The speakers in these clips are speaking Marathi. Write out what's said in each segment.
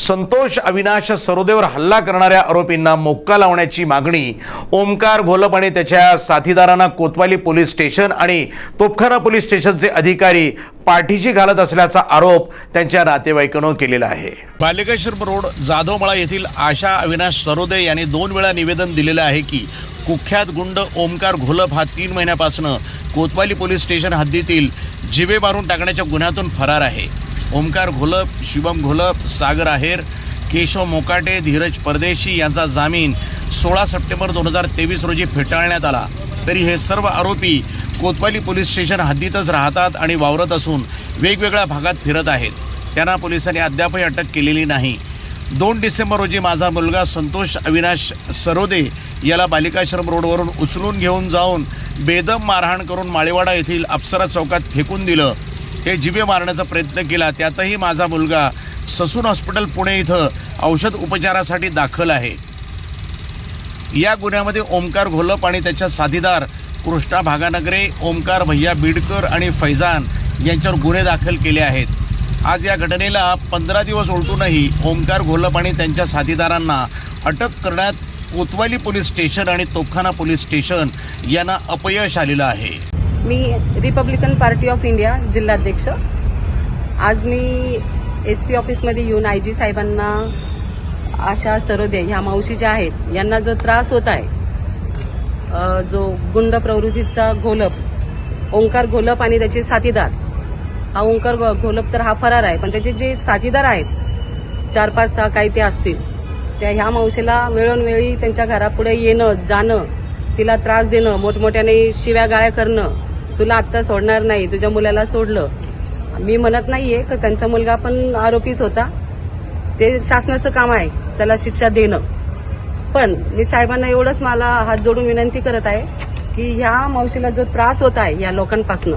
संतोष अविनाश सरोदेवर हल्ला करणाऱ्या आरोपींना मोक्का लावण्याची मागणी. ओमकार घोलप आणि त्याच्या साथीदारांना कोतवाली पोलीस स्टेशन आणि तोपखाना पोलीस स्टेशनचे अधिकारी पाठीशी घालत असल्याचा आरोप त्यांच्या नातेवाईकांनं केलेला आहे. बालिकेश्वर रोड जाधवमळा येथील आशा अविनाश सरोदे यांनी दोन वेळा निवेदन दिलेलं आहे की कुख्यात गुंड ओमकार घोलप हा तीन महिन्यापासून कोतवाली पोलीस स्टेशन हद्दीतील जिवे मारून टाकण्याच्या गुन्ह्यातून फरार आहे. ओमकार घोलप शिवम घोलप सागर आहेर केशव मोकाटे धीरज परदेशी यांचा जामीन सोळा सप्टेंबर दोन हजार तेवीस रोजी फेटाळण्यात आला. तरी हे सर्व आरोपी कोतवाली पोलीस स्टेशन हद्दीतच राहतात आणि वावरत असून वेगवेगळ्या भागात फिरत आहेत. त्यांना पोलिसांनी अद्यापही अटक केलेली नाही. दोन डिसेंबर रोजी माझा मुलगा संतोष अविनाश सरोदे याला बालिकाश्रम रोडवरून उचलून घेऊन जाऊन बेदम मारहाण करून माळेवाडा येथील अप्सरा चौकात फेकून दिलं. हे जिवे मारण्याचा प्रयत्न केला. त्यातही माझा मुलगा ससून हॉस्पिटल पुणे इथं औषध उपचारासाठी दाखल आहे. या गुन्ह्यामध्ये ओमकार घोलप आणि त्याच्या साथीदार कृष्णा भागानगरे ओमकार भैया बिडकर आणि फैजान यांच्यावर गुन्हे दाखल केले आहेत. आज या घटनेला पंधरा दिवस उलटूनही ओमकार घोलप आणि त्यांच्या साथीदारांना अटक करण्यात कोतवाली पोलीस स्टेशन आणि तोखाना पोलीस स्टेशन यांना अपयश आलेलं आहे. मी रिपब्लिकन पार्टी ऑफ इंडिया जिल्हाध्यक्ष. आज मी एस पी ऑफिसमध्ये येऊन आय जी साहेबांना आशा सरोदे ह्या मावशी ज्या आहेत यांना जो त्रास होत आहे जो गुंड प्रवृत्तीचा घोलप ओंकार घोलप आणि त्याचे साथीदार हा ओंकार घोलप तर हा फरार आहे पण त्याचे जे साथीदार आहेत चार पाच सहा काही ते असतील त्या ह्या मावशीला वेळोवेळी त्यांच्या घरापुढे येणं जाणं तिला त्रास देणं मोठमोठ्याने शिव्या गाळ्या करणं तुला आत्ता सोडणार नाही तुझ्या मुलाला सोडलं. मी म्हणत नाहीये का त्यांचा मुलगा पण आरोपीच होता. ते शासनाचं काम आहे त्याला शिक्षा देणं. पण मी साहेबांना एवढंच मला हात जोडून विनंती करत आहे की ह्या मावशीला जो त्रास होत आहे या लोकांपासनं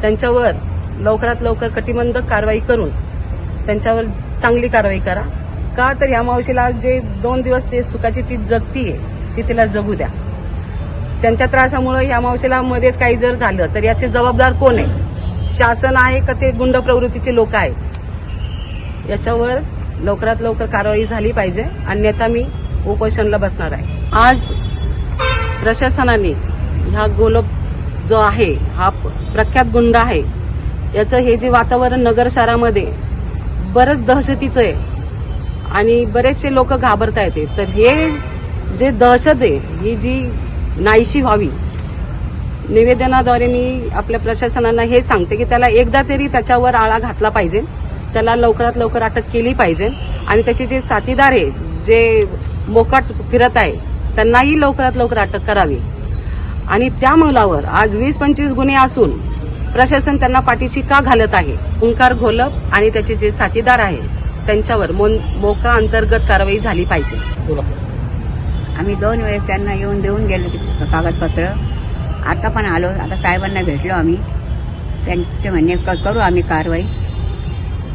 त्यांच्यावर लवकरात लवकर कटिबंधक कारवाई करून त्यांच्यावर चांगली कारवाई करा. का तर ह्या मावशीला जे दोन दिवस जे सुखाची ती जगतीये ती तिला जगू द्या. त्यांच्या त्रासामुळं ह्या मावशीला मध्येच काही जर झालं तर याचे जबाबदार कोण आहे? शासन आहे का ते गुंड प्रवृत्तीचे लोक आहेत? याच्यावर लवकरात लवकर कारवाई झाली पाहिजे. अन्यथा मी उपोषणला बसणार आहे. आज प्रशासनाने ह्या गोलप जो आहे हा प्रख्यात गुंड आहे याचं हे जे वातावरण नगर शहरामध्ये बरंच दहशतीचं आहे आणि बरेचसे लोक घाबरता येते. तर हे जे दहशत आहे ही जी नाहीशी व्हावी. निवेदनाद्वारे मी आपल्या प्रशासनाला हे सांगते की त्याला एकदा तरी त्याच्यावर आळा घातला पाहिजे. त्याला लवकरात लवकर अटक केली पाहिजे आणि त्याचे जे साथीदार आहे जे मोकाट फिरत आहे त्यांनाही लवकरात लवकर अटक करावी. आणि त्या मुलावर आज वीस पंचवीस गुन्हे असून प्रशासन त्यांना पाठीशी का घालत आहे? ओंकार घोलप आणि त्याचे जे साथीदार आहे त्यांच्यावर मोन- मोका अंतर्गत कारवाई झाली पाहिजे. आम्ही दोन वेळेस त्यांना येऊन देऊन गेलो ते कागदपत्र. आता पण आलो. आता साहेबांना भेटलो आम्ही. त्यांचे म्हणणे क- करू आम्ही कारवाई.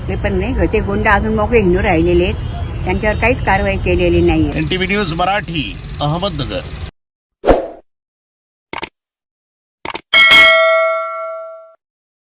ते पण नाही ते गुंड अजून मोकळे हिंदू राहिलेले आहेत. त्यांच्यावर काहीच कारवाई केलेली नाही N T V news Marathi Ahmednagar.